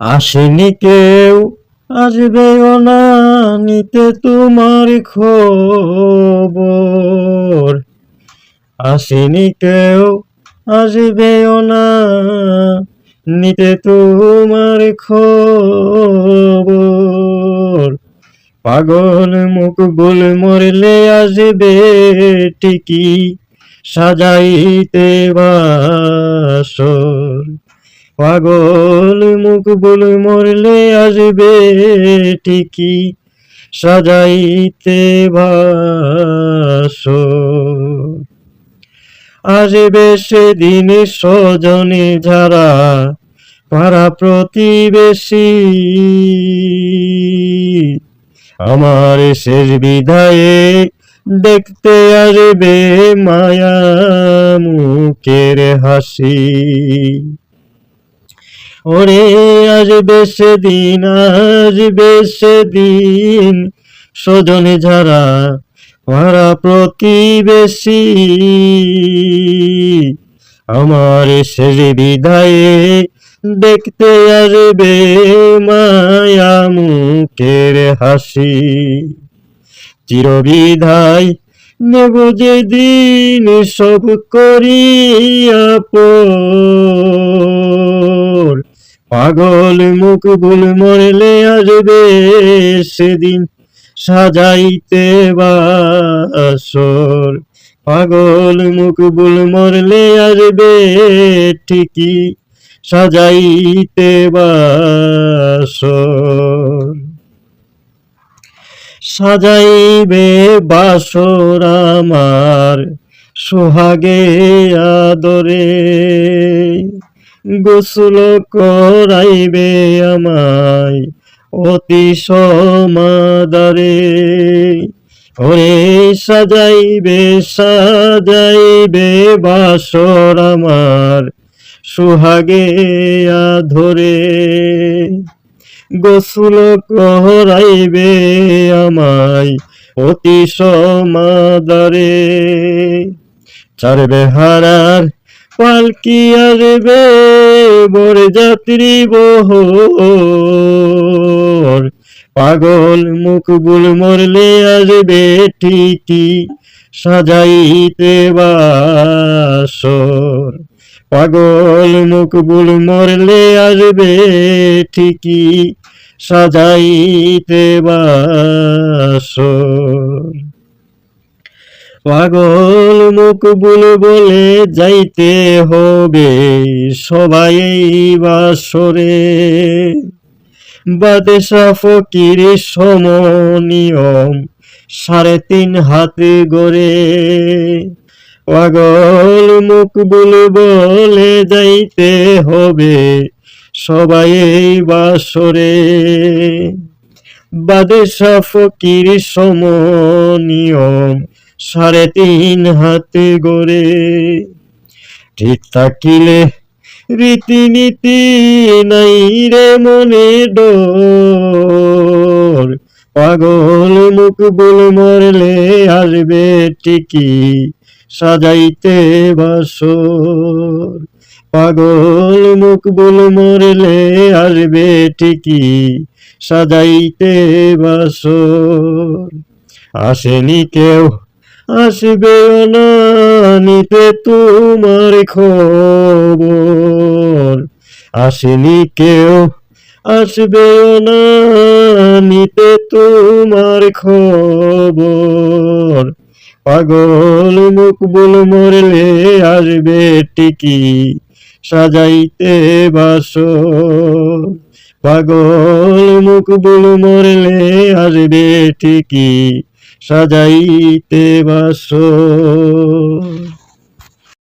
আসেনি কেউ আসবেও না নিতে তোমার খবর। আসেনি কেউ আসবেও না নিতে তোমার খবর। পাগল মুখ বল মরলে আসবে ঠিকই, সাজাইতে বাসর। পাগল মুখ বল মরলে আসবে ঠিকই, সাজাইতে বাসর আসবে সেদিন স্বজনে যারা পাড়া প্রতিবেশী। আমার শেষ বিদায়ে দেখতে আসবে মায়া মুখের হাসি। ওরে আসবে সেদিন আসবে সেদিন স্বজনে যারা পাড়া প্রতিবেশী আমার শেষ বিদায়ে দেখতে আসবে মায়া মুখের হাসি। চিরবিধায় নেব যে দিন সব পর পাগল মুখ ভুল মরলে আসবে সেদিন সাজাইতে বাসর। পাগল মুখ বুল মরলে আসবে ঠিকই সাজাইতে বাসর। সাজাইবে বাসর আমার সোহাগে আদরে। গোসল করাইবে আমায় অতি সমাদারে। ওরে সাজাইবে সাজাইবে বাসর আমার সুহাগে ধরে গোসল করাইবে আমায় অতি সমাদারে। চার বেহারার পালকি আসবে বর যাত্রী বহর। পাগল মুখ বুল মরলে আসবে ঠিকই সাজাইতে বাসর। পাগল মুখ বুল মরলে আসবে ঠিকই সাজাইতে বাসর। পাগল মুখ বুল যাইতে হবে সবাই বাসরে। বাদেশা ফকির সমনিয়ম সাড়ে তিন হাতে গড়ে। পাগল মুখ বুল যাইতে হবে সবাই বাসরে। বাদেশা ফকির সমনিয়ম সাড়ে তিন হাতে গড়ে। ঠিক থাকিলে রীতিনীতি নাই রে মনে ডর। পাগল মুখ বুল মরলে আসবে ঠিকই, সাজাইতে বাসর। পাগল মুখ বুল মরলে আসবে ঠিকই, সাজাইতে বাসর। আসেনি কেউ আসবে না নিতে তোমার খবর। আসেনি কেউ, আসবে না নিতে তোমার খবর। পাগল মুখ বল মরলে আসবে ঠিকই, সাজাইতে বাসর। পাগল মুখ বল মরলে আসবে ঠিকই সাজাইতে বাসর